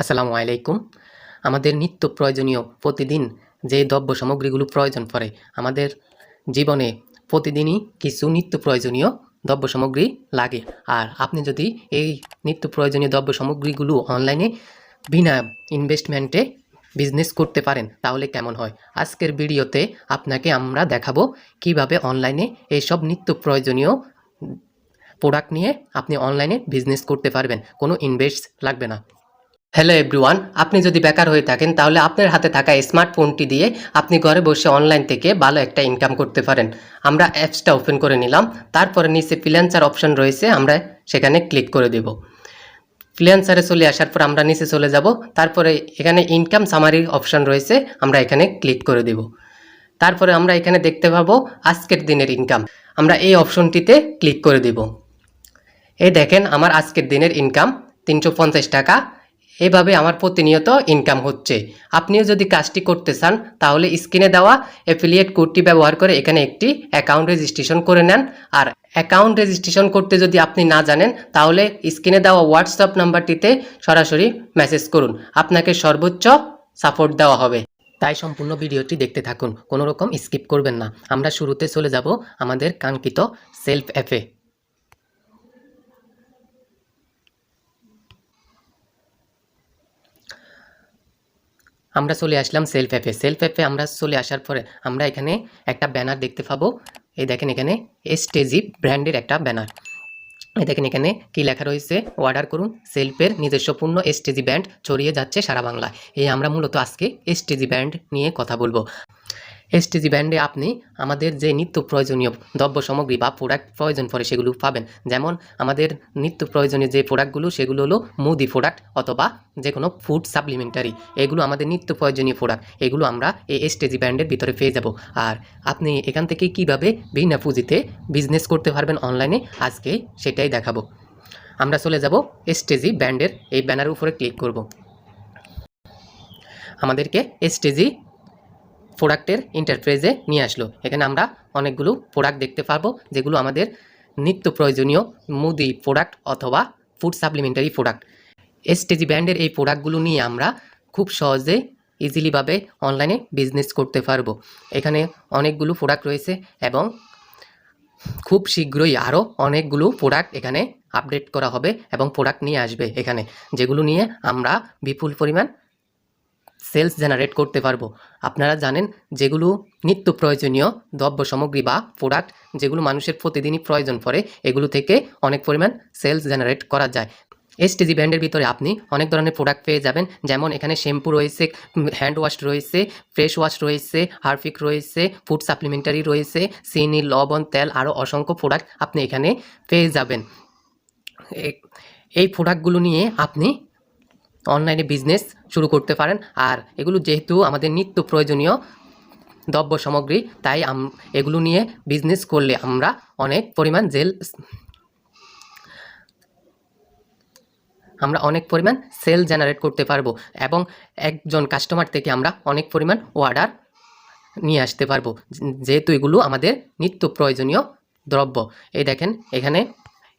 আসসালামু আলাইকুম। আমাদের নিত্য প্রয়োজনীয় প্রতিদিন যে দ্রব্য সামগ্রীগুলো প্রয়োজন পড়ে, আমাদের জীবনে প্রতিদিনই কিছু নিত্য প্রয়োজনীয় দ্রব্য সামগ্রী লাগে। আর আপনি যদি এই নিত্য প্রয়োজনীয় দ্রব্য সামগ্রীগুলো অনলাইনে বিনা ইনভেস্টমেন্টে বিজনেস করতে পারেন, তাহলে কেমন হয়? আজকের ভিডিওতে আপনাকে আমরা দেখাবো কীভাবে অনলাইনে এইসব নিত্য প্রয়োজনীয় প্রোডাক্ট নিয়ে আপনি অনলাইনে বিজনেস করতে পারবেন। কোনো ইনভেস্ট লাগবে না। হ্যালো এভরিওয়ান আপনি যদি বেকার হয়ে থাকেন, তাহলে আপনার হাতে থাকা স্মার্টফোনটি দিয়ে আপনি ঘরে বসে অনলাইন থেকে ভালো একটা ইনকাম করতে পারেন। আমরা অ্যাপসটা ওপেন করে নিলাম, তারপরে নিচে ফ্রিল্যান্সার অপশন রয়েছে, আমরা সেখানে ক্লিক করে দেব। ফ্রিল্যান্সারে চলে আসার পর আমরা নিচে চলে যাব, তারপরে এখানে ইনকাম সামারি অপশন রয়েছে, আমরা এখানে ক্লিক করে দেব। তারপরে আমরা এখানে দেখতে পাবো আজকের দিনের ইনকাম আমরা এই অপশনটিতে ক্লিক করে দেব। এই দেখেন, আমার আজকের দিনের ইনকাম তিনশো পঞ্চাশ টাকা এভাবে আমার প্রতিনিয়ত ইনকাম হচ্ছে। আপনিও যদি কাজটি করতে চান, তাহলে স্ক্রিনে দেওয়া অ্যাফিলিয়েট কোডটি ব্যবহার করে এখানে একটি অ্যাকাউন্ট রেজিস্ট্রেশন করে নেন। আর অ্যাকাউন্ট রেজিস্ট্রেশন করতে যদি আপনি না জানেন, তাহলে স্ক্রিনে দেওয়া হোয়াটসঅ্যাপ নাম্বারটিতে সরাসরি মেসেজ করুন। আপনাকে সর্বোচ্চ সাপোর্ট দেওয়া হবে। তাই সম্পূর্ণ ভিডিওটি দেখতে থাকুন। কোনো রকম স্কিপ করবেন না। আমরা শুরুতে চলে যাব আমাদের কাঙ্ক্ষিত সেলফ অ্যাপে আমরা চলে আসলাম সেলফ অ্যাপে সেলফ অ্যাপে আমরা চলে আসার পরে আমরা এখানে একটা ব্যানার দেখতে পাবো। এই দেখেন এখানে এসটেজি ব্র্যান্ডের একটা ব্যানার এই দেখেন এখানে কি লেখা রয়েছে? অর্ডার করুন। সেলফের নিজস্বপূর্ণ এসটেজি ব্যান্ড ছড়িয়ে যাচ্ছে সারা বাংলায়। এই আমরা মূলত আজকে এসটেজি ব্যান্ড নিয়ে কথা বলব। এসটিজি ব্র্যান্ডে আপনি আমাদের যে নিত্য প্রয়োজনীয় দ্রব্য সামগ্রী বা প্রোডাক্ট প্রয়োজন পড়ে সেগুলো পাবেন। যেমন আমাদের নিত্য প্রয়োজনীয় যে প্রোডাক্টগুলো সেগুলো হলো মুদি প্রোডাক্ট অথবা যে কোনো ফুড সাপ্লিমেন্টারি এগুলো আমাদের নিত্য প্রয়োজনীয় প্রোডাক্ট এগুলো আমরা এই এসটিজি ব্র্যান্ডের ভিতরে পেয়ে যাব। আর আপনি এখান থেকে কীভাবে বিনা পুঁজিতে বিজনেস করতে পারবেন অনলাইনে আজকে সেটাই দেখাবো। আমরা চলে যাব এসটেজি ব্র্যান্ডের এই ব্যানারের উপরে ক্লিক করব। আমাদেরকে এসটেজি প্রোডাক্টের ইন্টারপ্রাইজে নিয়ে আসলো। এখানে আমরা অনেকগুলো প্রোডাক্ট দেখতে পারব, যেগুলো আমাদের নিত্য প্রয়োজনীয় মুদি প্রোডাক্ট অথবা ফুড সাপ্লিমেন্টারি প্রোডাক্ট। এসটিজি ব্র্যান্ডের এই প্রোডাক্টগুলো নিয়ে আমরা খুব সহজে ইজিলিভাবে অনলাইনে বিজনেস করতে পারব। এখানে অনেকগুলো প্রোডাক্ট রয়েছে এবং খুব শীঘ্রই আরও অনেকগুলো প্রোডাক্ট এখানে আপডেট করা হবে এবং প্রোডাক্ট নিয়ে আসবে এখানে, যেগুলো নিয়ে আমরা বিপুল পরিমাণ সেলস জেনারেট করতে পারব। আপনারা জানেন যেগুলো নিত্য প্রয়োজনীয় দ্রব্য সামগ্রী বা প্রোডাক্ট যেগুলো মানুষের প্রতিদিনই প্রয়োজন পড়ে, এগুলো থেকে অনেক পরিমাণ সেলস জেনারেট করা যায়। এসটিজি ব্র্যান্ডের ভিতরে আপনি অনেক ধরনের প্রোডাক্ট পেয়ে যাবেন। যেমন এখানে শ্যাম্পু রয়েছে হ্যান্ড ওয়াশ রয়েছে, ফ্রেশ ওয়াশ রয়েছে, হারফিক রয়েছে, ফুড সাপ্লিমেন্টারি রয়েছে, চিনি, লবণ, তেল আরও অসংখ্য প্রোডাক্ট আপনি এখানে পেয়ে যাবেন। এই প্রোডাক্টগুলো নিয়ে আপনি অনলাইনে বিজনেস শুরু করতে পারেন। আর এগুলো যেহেতু আমাদের নিত্য প্রয়োজনীয় দ্রব্য সামগ্রী, তাই এগুলো নিয়ে বিজনেস করলে আমরা অনেক পরিমাণ জেল, আমরা অনেক পরিমাণ সেল জেনারেট করতে পারব এবং একজন কাস্টমার থেকে আমরা অনেক পরিমাণ অর্ডার নিয়ে আসতে পারব। যেহেতু এগুলো আমাদের নিত্য প্রয়োজনীয় দ্রব্য। এই দেখেন, এখানে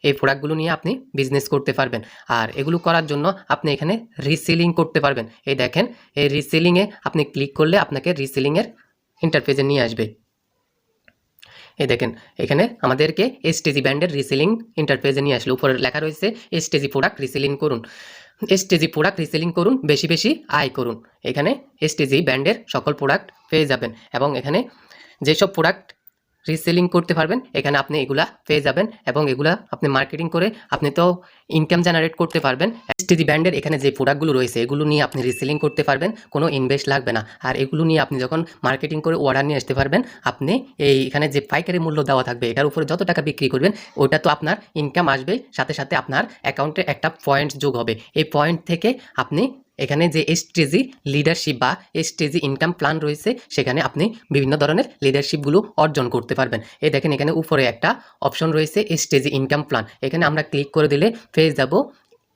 এই প্রোডাক্টগুলো নিয়ে আপনি বিজনেস করতে পারবেন। আর এগুলো করার জন্য আপনি এখানে রিসেলিং করতে পারবেন। এই দেখেন, এই রিসেলিংয়ে আপনি ক্লিক করলে আপনাকে রিসেলিংয়ের ইন্টারফেসে নিয়ে আসবে। এই দেখেন, এখানে আমাদেরকে এসটিজি ব্র্যান্ডের রিসেলিং ইন্টারফেসে নিয়ে আসলো। উপরে লেখা রয়েছে এসটিজি প্রোডাক্ট রিসেলিং করুন। এসটিজি প্রোডাক্ট রিসেলিং করুন, বেশি বেশি আয় করুন। এখানে এসটিজি ব্র্যান্ডের সকল প্রোডাক্ট পেয়ে যাবেন। এবং এখানে যেসব প্রোডাক্ট রিসেলিং করতে পারবেন। এখানে আপনি এগুলা পেয়ে যাবেন এবং এগুলা আপনি মার্কেটিং করে আপনি তো ইনকাম জেনারেট করতে পারবেন। এসটিজি ব্র্যান্ডের এখানে যে প্রোডাক্টগুলো রয়েছে, এগুলো নিয়ে আপনি রিসেলিং করতে পারবেন, কোনো ইনভেস্ট লাগবে না। আর এগুলো নিয়ে আপনি যখন মার্কেটিং করে অর্ডার নিয়ে আসতে পারবেন, আপনি এই এখানে যে পাইকারি মূল্য দেওয়া থাকবে, এটার উপরে যত টাকা বিক্রি করবেন, ওটা তো আপনার ইনকাম আসবে, সাথে সাথে আপনার অ্যাকাউন্টে একটা পয়েন্ট যোগ হবে। এই পয়েন্ট থেকে আপনি এখানে যে এসটিজি লিডারশিপ বা এসটিজি ইনকাম প্ল্যান রয়েছে, সেখানে আপনি বিভিন্ন ধরনের লিডারশিপগুলো অর্জন করতে পারবেন। এই দেখেন এখানে উপরে একটা অপশন রয়েছে এসটিজি ইনকাম প্ল্যান এখানে আমরা ক্লিক করে দিলে পেয়ে যাব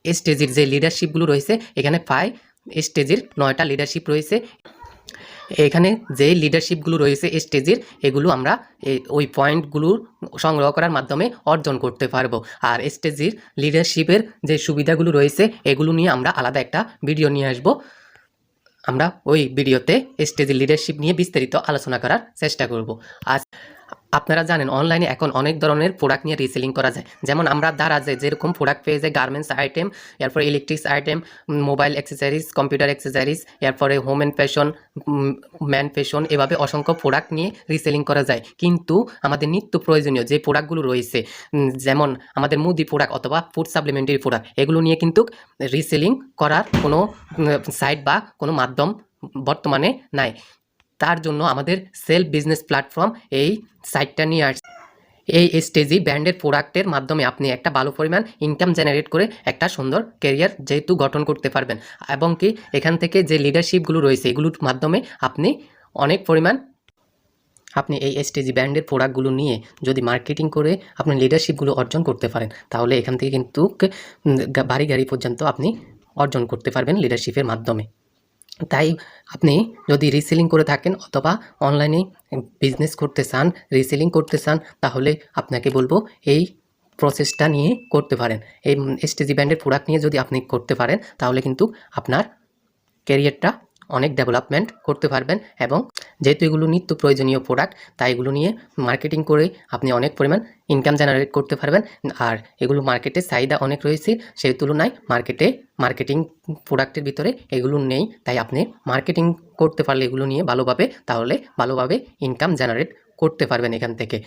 স্টেজির যে লিডারশিপগুলো রয়েছে, এখানে পাই স্টেজের নয়টা লিডারশিপ রয়েছে। এখানে যে লিডারশিপগুলো রয়েছে স্টেজের এগুলো আমরা ওই পয়েন্টগুলো সংগ্রহ করার মাধ্যমে অর্জন করতে পারব। আর স্টেজের লিডারশিপের যে সুবিধাগুলো রয়েছে, এগুলো নিয়ে আমরা আলাদা একটা ভিডিও নিয়ে আসব। আমরা ওই ভিডিওতে স্টেজের লিডারশিপ নিয়ে বিস্তারিত আলোচনা করার চেষ্টা করব। আজ আপনারা জানেন অনলাইনে এখন অনেক ধরনের প্রোডাক্ট নিয়ে রিসেলিং করা যায়। যেমন আমরা দারাজে যেরকম প্রোডাক্ট পেয়ে যাই গার্মেন্টস আইটেম এরপরে electrics item mobile accessories computer accessories এরপরে home and fashion man fashion এভাবে অসংখ্য প্রোডাক্ট নিয়ে রিসেলিং করা যায়। কিন্তু আমাদের নিত্য প্রয়োজনীয় যে প্রোডাক্টগুলো রয়েছে যেমন আমাদের মুদি প্রোডাক্ট অথবা ফুড সাপ্লিমেন্টারি প্রোডাক্ট এগুলো নিয়ে কিন্তু রিসেলিং করার কোনো সাইট বা কোনো মাধ্যম বর্তমানে নাই। তার জন্য আমাদের সেলফ বিজনেস প্ল্যাটফর্ম এই সাইটটা নিয়ে আসছে। এই স্টেজি ব্র্যান্ডের প্রোডাক্টের মাধ্যমে আপনি একটা ভালো পরিমাণ ইনকাম জেনারেট করে একটা সুন্দর কেরিয়ার যেহেতু গঠন করতে পারবেন। এবং কি এখান থেকে যে লিডারশিপগুলো রয়েছে, এগুলোর মাধ্যমে আপনি অনেক পরিমাণ আপনি এই এসটিজি ব্র্যান্ডের প্রোডাক্টগুলো নিয়ে যদি মার্কেটিং করে আপনি লিডারশিপগুলো অর্জন করতে পারেন, তাহলে এখান থেকে কিন্তু বাড়ি গাড়ি পর্যন্ত আপনি অর্জন করতে পারবেন লিডারশিপের মাধ্যমে। তাই আপনি যদি রিসেলিং করে থাকেন অথবা অনলাইনে বিজনেস করতে চান রিসেলিং করতে চান, তাহলে আপনাকে বলব এই প্রসেসটা নিয়ে করতে পারেন। এই এসটিজি ব্র্যান্ডের প্রোডাক্ট নিয়ে যদি আপনি করতে পারেন, তাহলে কিন্তু আপনার ক্যারিয়ারটা অনেক ডেভেলপমেন্ট করতে পারবেন এবং যেহেতু এগুলো নিত্য প্রয়োজনীয় প্রোডাক্ট তাই এগুলো নিয়ে মার্কেটিং করে আপনি অনেক পরিমাণ ইনকাম জেনারেট করতে পারবেন। আর এগুলো মার্কেটে চাহিদা অনেক রয়েছে, সেই তুলনায় মার্কেটে মার্কেটিং প্রোডাক্টের ভিতরে এগুলো নেই। তাই আপনি মার্কেটিং করতে পারলে এগুলো নিয়ে ভালোভাবে, তাহলে ভালোভাবে ইনকাম জেনারেট করতে পারবেন এখান থেকে।